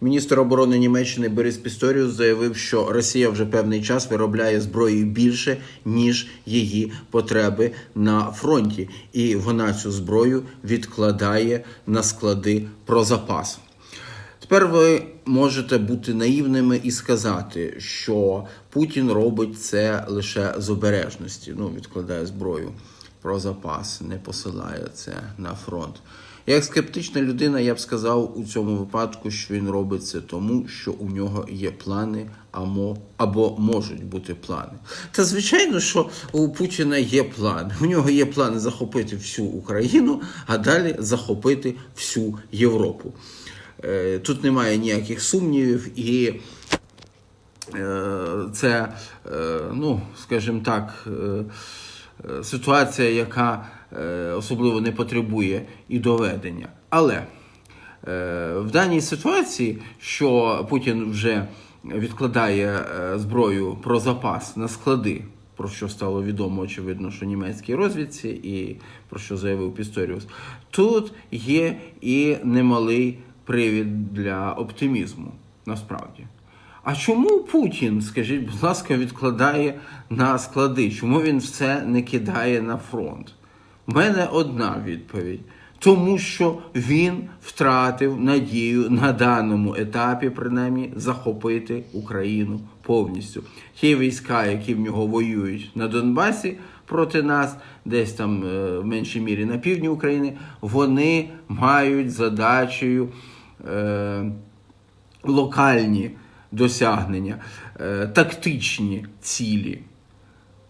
Міністр оборони Німеччини Борис Пісторіус заявив, що Росія вже певний час виробляє зброї більше ніж її потреби на фронті, і вона цю зброю відкладає на склади про запас. Тепер ви можете бути наївними і сказати, що Путін робить це лише з обережності. Ну, відкладає зброю про запас, не посилає це на фронт. Як скептична людина, я б сказав у цьому випадку, що він робить це тому, що у нього є плани або, або можуть бути плани. Та звичайно, що у Путіна є плани. У нього є плани захопити всю Україну, а далі захопити всю Європу. Е, Тут немає ніяких сумнівів, і е, це, е, ну, скажімо так, ситуація, яка особливо не потребує і доведення. Але е, в даній ситуації, що Путін вже відкладає е, зброю про запас на склади, про що стало відомо, очевидно, що німецькій розвідці, і про що заявив Пісторіус, тут є і немалий привід для оптимізму, насправді. А чому Путін, скажіть, будь ласка, відкладає на склади? Чому він все не кидає на фронт? У мене одна відповідь. Тому що він втратив надію на даному етапі, принаймні, захопити Україну повністю. Ті війська, які в нього воюють на Донбасі проти нас, десь там е, в меншій мірі на півдні України, вони мають задачею е, локальні досягнення, е, тактичні цілі.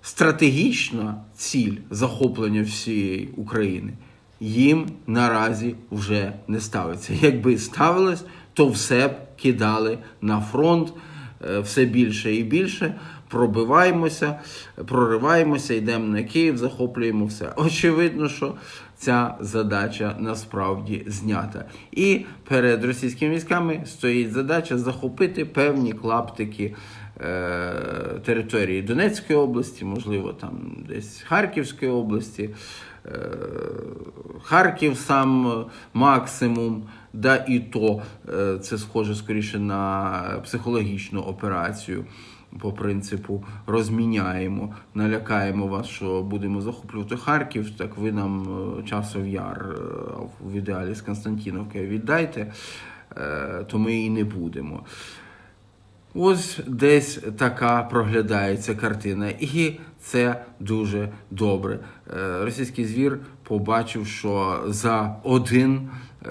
Стратегічна ціль захоплення всієї України їм наразі вже не ставиться. Якби ставилось, то все б кидали на фронт е, все більше і більше. Пробиваємося, прориваємося, йдемо на Київ, захоплюємо все. Очевидно, що ця задача насправді знята. І перед російськими військами стоїть задача захопити певні клаптики території Донецької області, можливо, там десь Харківської області. Е, Харків сам е, максимум, да і то е, це схоже скоріше на психологічну операцію. По принципу розміняємо, налякаємо вас, що будемо захоплювати Харків. Так ви нам е, часов яр е, в ідеалі з Константіновки віддайте, е, то ми і не будемо. Ось десь така проглядається картина, і це дуже добре. Е, Російський звір побачив, що за один, е,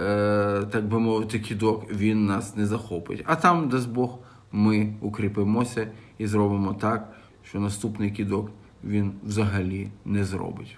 так би мовити, кідок він нас не захопить. А там, дасть Бог, ми укріпимося і зробимо так, що наступний кідок він взагалі не зробить.